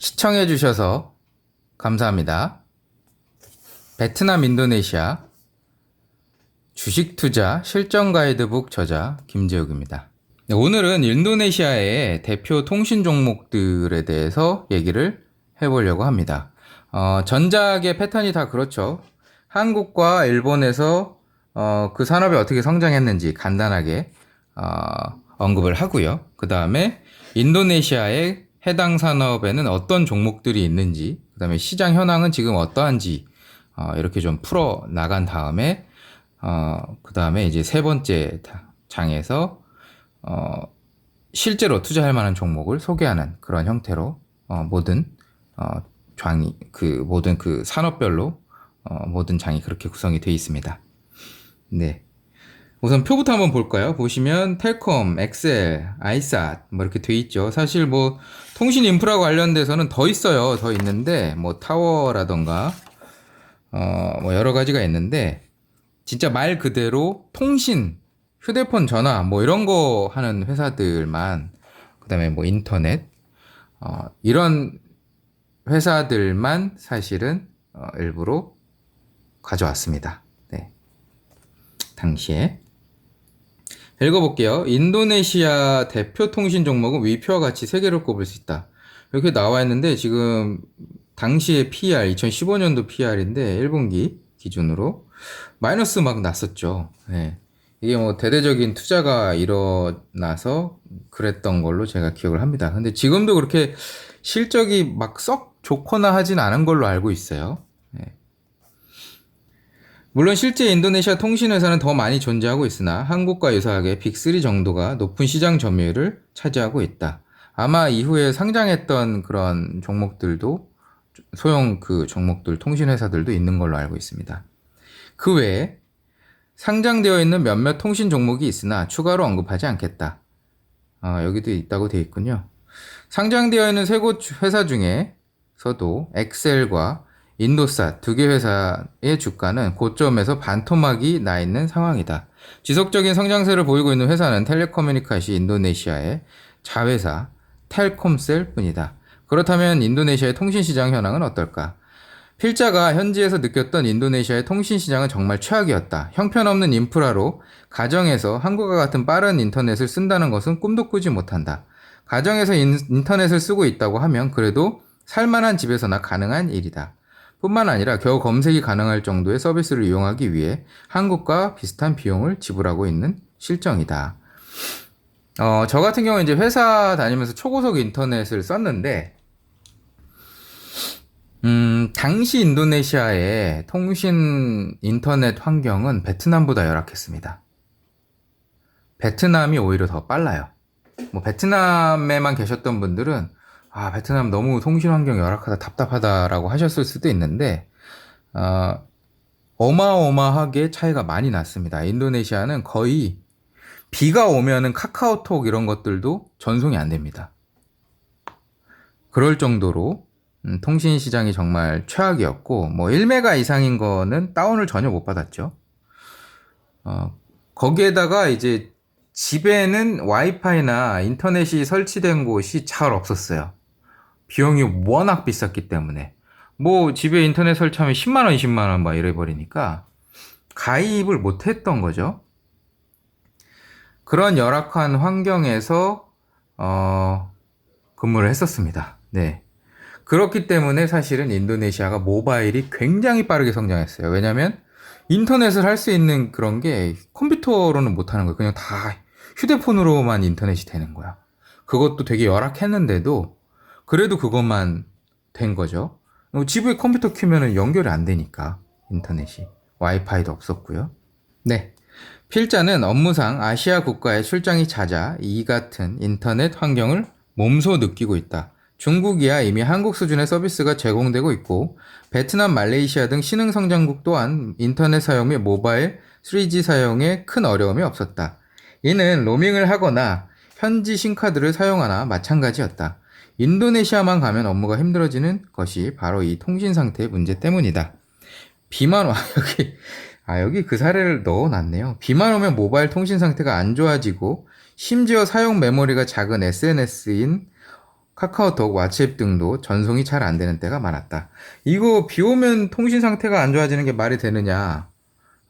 시청해 주셔서 감사합니다. 베트남 인도네시아 주식 투자 실전 가이드북 저자 김재욱입니다. 네, 오늘은 인도네시아의 대표 통신 종목들에 대해서 얘기를 해보려고 합니다. 어, 전작의 패턴이 다 그렇죠. 한국과 일본에서 어, 그 산업이 어떻게 성장했는지 간단하게 어, 언급을 하고요. 그 다음에 인도네시아의 해당 산업에는 어떤 종목들이 있는지, 그 다음에 시장 현황은 지금 어떠한지 어, 이렇게 좀 풀어 나간 다음에 어, 그 다음에 이제 세 번째 다- 장에서 어, 실제로 투자할 만한 종목을 소개하는 그런 형태로 어, 모든 어, 장이 그 모든 그 산업별로 어, 모든 장이 그렇게 구성이 되어 있습니다. 네. 우선 표부터 한번 볼까요? 보시면 텔콤, 엑셀, 아이삿 뭐 이렇게 돼 있죠. 사실 뭐 통신 인프라 관련돼서는 더 있어요. 더 있는데 뭐 타워라던가 어 뭐 여러 가지가 있는데 진짜 말 그대로 통신, 휴대폰 전화 뭐 이런 거 하는 회사들만 그다음에 뭐 인터넷 어 이런 회사들만 사실은 어, 일부러 가져왔습니다. 네. 당시에 읽어볼게요. 인도네시아 대표 통신 종목은 위표와 같이 세 개를 꼽을 수 있다. 이렇게 나와 있는데 지금 당시의 PR 2015년도 PR인데 1분기 기준으로 마이너스 막 났었죠. 네. 이게 뭐 대대적인 투자가 일어나서 그랬던 걸로 제가 기억을 합니다. 근데 지금도 그렇게 실적이 막 썩 좋거나 하진 않은 걸로 알고 있어요. 네. 물론 실제 인도네시아 통신회사는 더 많이 존재하고 있으나 한국과 유사하게 빅3 정도가 높은 시장 점유율을 차지하고 있다. 아마 이후에 상장했던 그런 종목들도 소형 그 종목들 통신회사들도 있는 걸로 알고 있습니다. 그 외에 상장되어 있는 몇몇 통신 종목이 있으나 추가로 언급하지 않겠다. 아, 여기도 있다고 되어 있군요. 상장되어 있는 세 곳 회사 중에서도 엑셀과 인도사 두 개 회사의 주가는 고점에서 반토막이 나 있는 상황이다. 지속적인 성장세를 보이고 있는 회사는 텔레커뮤니카시 인도네시아의 자회사 텔콤셀 뿐이다. 그렇다면 인도네시아의 통신시장 현황은 어떨까? 필자가 현지에서 느꼈던 인도네시아의 통신시장은 정말 최악이었다. 형편없는 인프라로 가정에서 한국과 같은 빠른 인터넷을 쓴다는 것은 꿈도 꾸지 못한다. 가정에서 인, 인터넷을 쓰고 있다고 하면 그래도 살만한 집에서나 가능한 일이다. 뿐만 아니라 겨우 검색이 가능할 정도의 서비스를 이용하기 위해 한국과 비슷한 비용을 지불하고 있는 실정이다. 어, 저 같은 경우는 이제 회사 다니면서 초고속 인터넷을 썼는데, 음, 당시 인도네시아의 통신 인터넷 환경은 베트남보다 열악했습니다. 베트남이 오히려 더 빨라요. 뭐, 베트남에만 계셨던 분들은, 아, 베트남 너무 통신 환경 열악하다, 답답하다라고 하셨을 수도 있는데, 어, 어마어마하게 차이가 많이 났습니다. 인도네시아는 거의 비가 오면은 카카오톡 이런 것들도 전송이 안 됩니다. 그럴 정도로 음, 통신 시장이 정말 최악이었고 뭐 1메가 이상인 거는 다운을 전혀 못 받았죠. 어, 거기에다가 이제 집에는 와이파이나 인터넷이 설치된 곳이 잘 없었어요. 비용이 워낙 비쌌기 때문에 뭐 집에 인터넷 설치하면 10만 원, 20만 원 막 이래 버리니까 가입을 못 했던 거죠. 그런 열악한 환경에서 어, 근무를 했었습니다. 네. 그렇기 때문에 사실은 인도네시아가 모바일이 굉장히 빠르게 성장했어요. 왜냐면 인터넷을 할 수 있는 그런 게 컴퓨터로는 못 하는 거예요. 그냥 다 휴대폰으로만 인터넷이 되는 거야. 그것도 되게 열악했는데도 그래도 그것만 된 거죠. 어, 집에 컴퓨터 켜면은 연결이 안 되니까 인터넷이 와이파이도 없었고요. 네. 필자는 업무상 아시아 국가에 출장이 잦아 이 같은 인터넷 환경을 몸소 느끼고 있다. 중국이야 이미 한국 수준의 서비스가 제공되고 있고 베트남, 말레이시아 등 신흥 성장국 또한 인터넷 사용 및 모바일 3G 사용에 큰 어려움이 없었다. 이는 로밍을 하거나 현지 신카드를 사용하나 마찬가지였다. 인도네시아만 가면 업무가 힘들어지는 것이 바로 이 통신 상태의 문제 때문이다. 비만 와 여기 아 여기 그 사례를 넣어놨네요. 비만 오면 모바일 통신 상태가 안 좋아지고 심지어 사용 메모리가 작은 SNS인 카카오톡, 왓츠앱 등도 전송이 잘 안 되는 때가 많았다. 이거 비 오면 통신 상태가 안 좋아지는 게 말이 되느냐?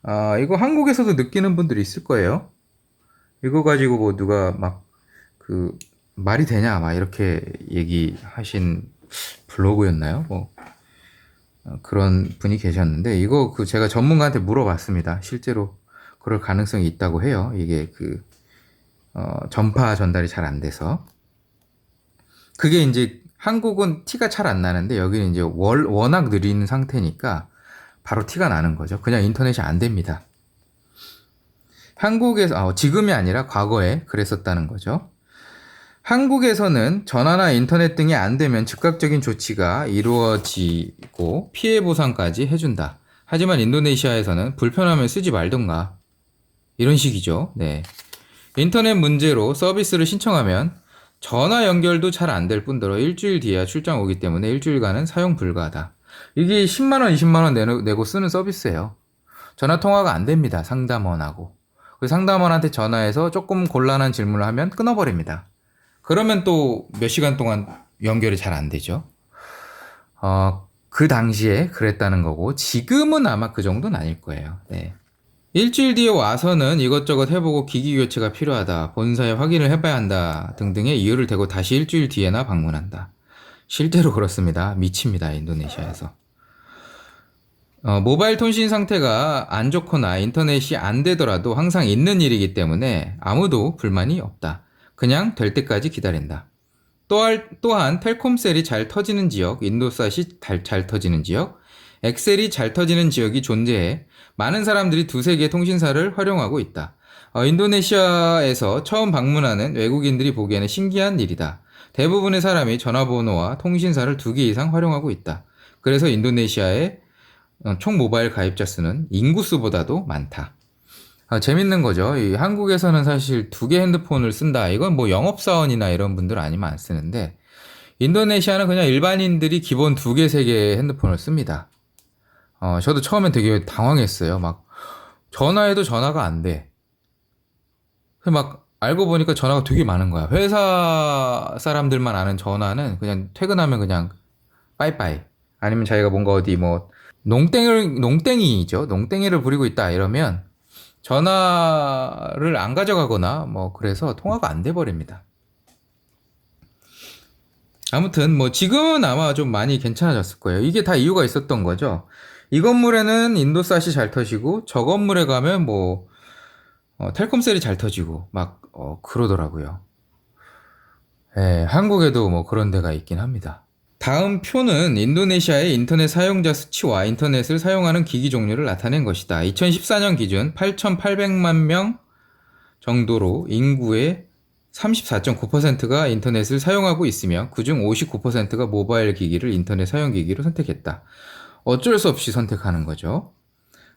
아, 이거 한국에서도 느끼는 분들이 있을 거예요. 이거 가지고 뭐 누가 막그 말이 되냐 막 이렇게 얘기하신 블로그였나요? 뭐 어, 그런 분이 계셨는데 이거 그 제가 전문가한테 물어봤습니다. 실제로 그럴 가능성이 있다고 해요. 이게 그 어, 전파 전달이 잘 안 돼서 그게 이제 한국은 티가 잘 안 나는데 여기는 이제 월, 워낙 느린 상태니까 바로 티가 나는 거죠. 그냥 인터넷이 안 됩니다. 한국에서 아, 지금이 아니라 과거에 그랬었다는 거죠. 한국에서는 전화나 인터넷 등이 안 되면 즉각적인 조치가 이루어지고 피해 보상까지 해준다. 하지만 인도네시아에서는 불편하면 쓰지 말던가. 이런 식이죠. 네. 인터넷 문제로 서비스를 신청하면 전화 연결도 잘 안 될 뿐더러 일주일 뒤에야 출장 오기 때문에 일주일간은 사용 불가하다. 이게 10만원, 20만원 내고, 쓰는 서비스예요. 전화 통화가 안 됩니다. 상담원하고. 그 상담원한테 전화해서 조금 곤란한 질문을 하면 끊어버립니다. 그러면 또 몇 시간 동안 연결이 잘 안 되죠. 어, 그 당시에 그랬다는 거고, 지금은 아마 그 정도는 아닐 거예요. 네. 일주일 뒤에 와서는 이것저것 해보고 기기 교체가 필요하다, 본사에 확인을 해봐야 한다 등등의 이유를 대고 다시 일주일 뒤에나 방문한다. 실제로 그렇습니다. 미칩니다, 인도네시아에서. 어, 모바일 통신 상태가 안 좋거나 인터넷이 안 되더라도 항상 있는 일이기 때문에 아무도 불만이 없다. 그냥 될 때까지 기다린다. 또한, 또한 텔콤셀이 잘 터지는 지역, 인도사시 잘, 잘 터지는 지역, 엑셀이 잘 터지는 지역이 존재해 많은 사람들이 두세 개의 통신사를 활용하고 있다. 어, 인도네시아에서 처음 방문하는 외국인들이 보기에는 신기한 일이다. 대부분의 사람이 전화번호와 통신사를 두 개 이상 활용하고 있다. 그래서 인도네시아의 어, 총 모바일 가입자 수는 인구수보다도 많다. 아, 재밌는 거죠. 이 한국에서는 사실 두 개 핸드폰을 쓴다. 이건 뭐 영업사원이나 이런 분들 아니면 안 쓰는데, 인도네시아는 그냥 일반인들이 기본 두 개, 세개 핸드폰을 씁니다. 어, 저도 처음엔 되게 당황했어요. 막, 전화해도 전화가 안 돼. 막, 알고 보니까 전화가 되게 많은 거야. 회사 사람들만 아는 전화는 그냥 퇴근하면 그냥 빠이빠이. 아니면 자기가 뭔가 어디 뭐, 농땡을, 농땡이죠. 농땡이를 부리고 있다. 이러면 전화를 안 가져가거나 뭐 그래서 통화가 안 돼 버립니다. 아무튼 뭐 지금은 아마 좀 많이 괜찮아졌을 거예요. 이게 다 이유가 있었던 거죠. 이 건물에는 인도사시 잘 터지고 저 건물에 가면 뭐 어, 텔콤셀이 잘 터지고 막 어, 그러더라고요. 예, 한국에도 뭐 그런 데가 있긴 합니다. 다음 표는 인도네시아의 인터넷 사용자 수치와 인터넷을 사용하는 기기 종류를 나타낸 것이다. 2014년 기준 8,800만 명 정도로 인구의 34.9%가 인터넷을 사용하고 있으며 그중 59%가 모바일 기기를 인터넷 사용 기기로 선택했다. 어쩔 수 없이 선택하는 거죠.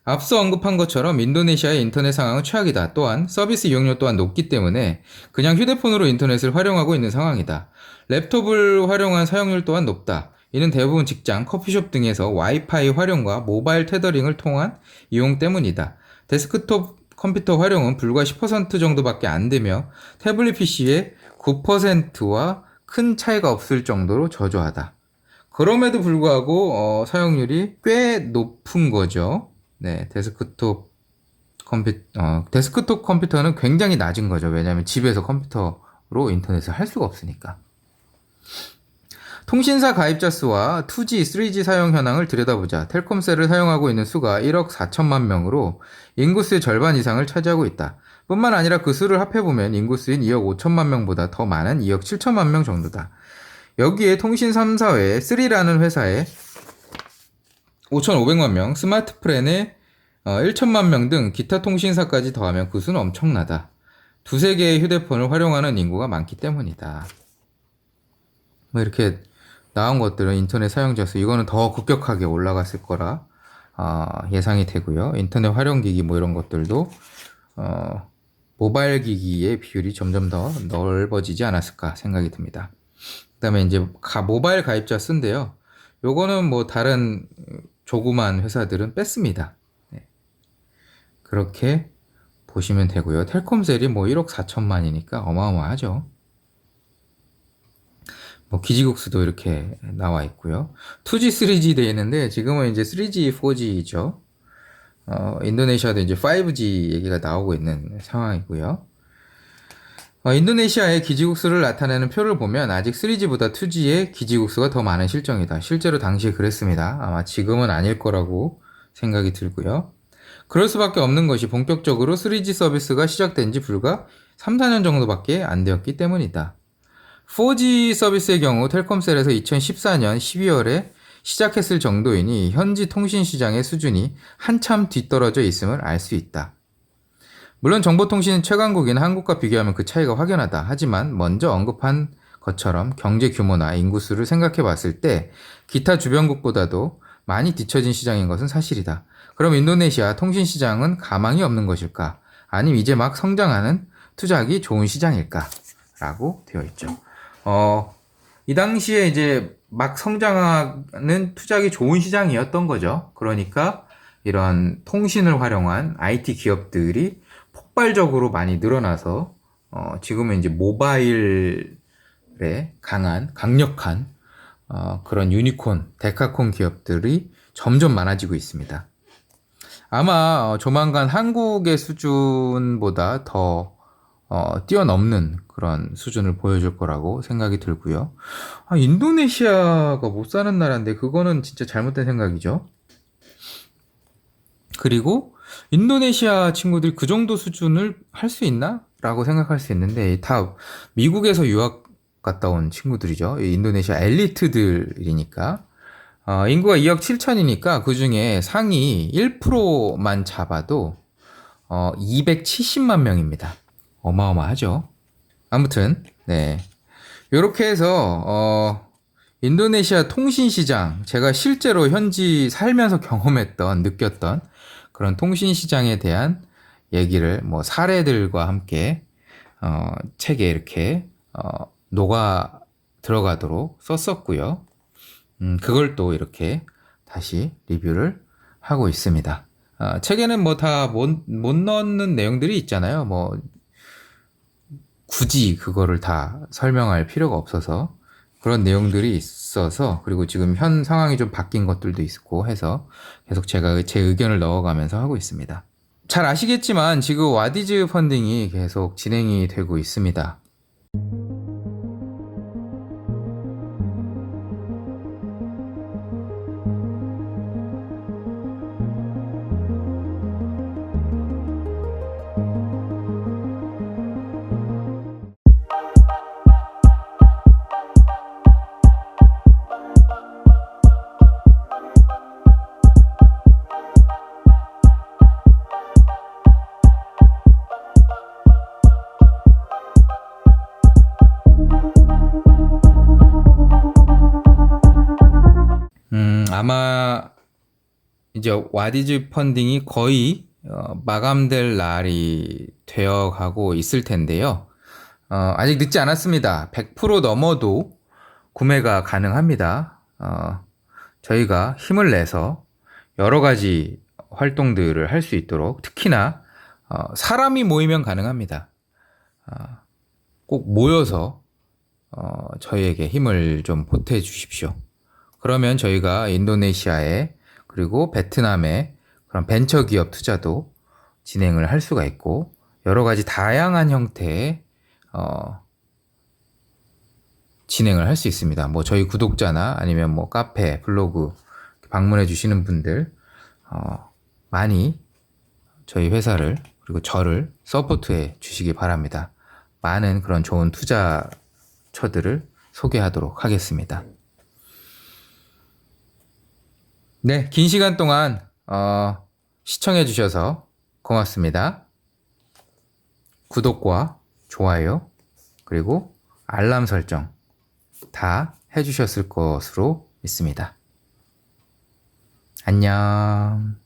앞서 언급한 것처럼 인도네시아의 인터넷 상황은 최악이다. 또한 서비스 이용료 또한 높기 때문에 그냥 휴대폰으로 인터넷을 활용하고 있는 상황이다. 랩톱을 활용한 사용률 또한 높다. 이는 대부분 직장, 커피숍 등에서 와이파이 활용과 모바일 테더링을 통한 이용 때문이다. 데스크톱 컴퓨터 활용은 불과 10% 정도밖에 안 되며 태블릿 PC의 9%와 큰 차이가 없을 정도로 저조하다. 그럼에도 불구하고 어, 사용률이 꽤 높은 거죠. 네, 데스크톱 컴퓨 어, 데스크톱 컴퓨터는 굉장히 낮은 거죠. 왜냐하면 집에서 컴퓨터로 인터넷을 할 수가 없으니까. 통신사 가입자 수와 2G, 3G 사용 현황을 들여다보자. 텔콤셀을 사용하고 있는 수가 1억 4천만 명으로 인구수의 절반 이상을 차지하고 있다. 뿐만 아니라 그 수를 합해보면 인구수인 2억 5천만 명보다 더 많은 2억 7천만 명 정도다. 여기에 통신 3사회 3라는 회사에 5,500만 명, 스마트프렌에 1천만 명 등 기타 통신사까지 더하면 그 수는 엄청나다. 두세 개의 휴대폰을 활용하는 인구가 많기 때문이다. 뭐 이렇게 나온 것들은 인터넷 사용자 수 이거는 더 급격하게 올라갔을 거라 어, 예상이 되고요. 인터넷 활용 기기 뭐 이런 것들도 어, 모바일 기기의 비율이 점점 더 넓어지지 않았을까 생각이 듭니다. 그다음에 이제 가, 모바일 가입자 수인데요. 요거는 뭐 다른 조그만 회사들은 뺐습니다. 네. 그렇게 보시면 되고요. 텔콤셀이 뭐 1억 4천만이니까 어마어마하죠. 뭐 기지국수도 이렇게 나와 있고요. 2G, 3G 돼 있는데 지금은 이제 3G, 4G죠. 어, 인도네시아도 이제 5G 얘기가 나오고 있는 상황이고요. 어, 인도네시아의 기지국수를 나타내는 표를 보면 아직 3G보다 2G의 기지국수가 더 많은 실정이다. 실제로 당시에 그랬습니다. 아마 지금은 아닐 거라고 생각이 들고요. 그럴 수밖에 없는 것이 본격적으로 3G 서비스가 시작된 지 불과 3, 4년 정도밖에 안 되었기 때문이다. 4G 서비스의 경우 텔콤셀에서 2014년 12월에 시작했을 정도이니 현지 통신 시장의 수준이 한참 뒤떨어져 있음을 알 수 있다. 물론 정보통신 최강국인 한국과 비교하면 그 차이가 확연하다. 하지만 먼저 언급한 것처럼 경제 규모나 인구수를 생각해 봤을 때 기타 주변국보다도 많이 뒤처진 시장인 것은 사실이다. 그럼 인도네시아 통신 시장은 가망이 없는 것일까? 아니면 이제 막 성장하는 투자하기 좋은 시장일까? 라고 되어 있죠. 어, 이 당시에 이제 막 성장하는 투자하기 좋은 시장이었던 거죠. 그러니까 이런 통신을 활용한 IT 기업들이 폭발적으로 많이 늘어나서 어, 지금은 이제 모바일에 강한 강력한 어, 그런 유니콘, 데카콘 기업들이 점점 많아지고 있습니다. 아마 어, 조만간 한국의 수준보다 더 어, 뛰어넘는 그런 수준을 보여줄 거라고 생각이 들고요. 아, 인도네시아가 못 사는 나라인데 그거는 진짜 잘못된 생각이죠. 그리고 인도네시아 친구들이 그 정도 수준을 할 수 있나? 라고 생각할 수 있는데 다 미국에서 유학 갔다 온 친구들이죠. 이 인도네시아 엘리트들이니까. 어, 인구가 2억 7천이니까 그 중에 상위 1%만 잡아도 어, 270만 명입니다. 어마어마하죠. 아무튼 네 이렇게 해서 어, 인도네시아 통신 시장 제가 실제로 현지 살면서 경험했던 느꼈던 그런 통신 시장에 대한 얘기를 뭐 사례들과 함께 어, 책에 이렇게 어, 녹아 들어가도록 썼었고요. 음, 그걸 또 이렇게 다시 리뷰를 하고 있습니다. 어, 책에는 뭐다못못 넣는 내용들이 있잖아요. 뭐 굳이 그거를 다 설명할 필요가 없어서 그런 내용들이 있어서 그리고 지금 현 상황이 좀 바뀐 것들도 있고 해서 계속 제가 제 의견을 넣어가면서 하고 있습니다. 잘 아시겠지만 지금 와디즈 펀딩이 계속 진행이 되고 있습니다. 아마 이제 와디즈 펀딩이 거의 어, 마감될 날이 되어 가고 있을 텐데요. 어, 아직 늦지 않았습니다. 100% 넘어도 구매가 가능합니다. 어, 저희가 힘을 내서 여러 가지 활동들을 할 수 있도록 특히나 어, 사람이 모이면 가능합니다. 어, 꼭 모여서 어, 저희에게 힘을 좀 보태 주십시오. 그러면 저희가 인도네시아에 그리고 베트남에 그런 벤처 기업 투자도 진행을 할 수가 있고 여러 가지 다양한 형태의 어, 진행을 할 수 있습니다. 뭐 저희 구독자나 아니면 뭐 카페, 블로그 방문해 주시는 분들 어, 많이 저희 회사를 그리고 저를 서포트해 주시기 바랍니다. 많은 그런 좋은 투자처들을 소개하도록 하겠습니다. 네, 긴 시간 동안 어, 시청해 주셔서 고맙습니다. 구독과 좋아요 그리고 알람 설정 다 해주셨을 것으로 믿습니다. 안녕.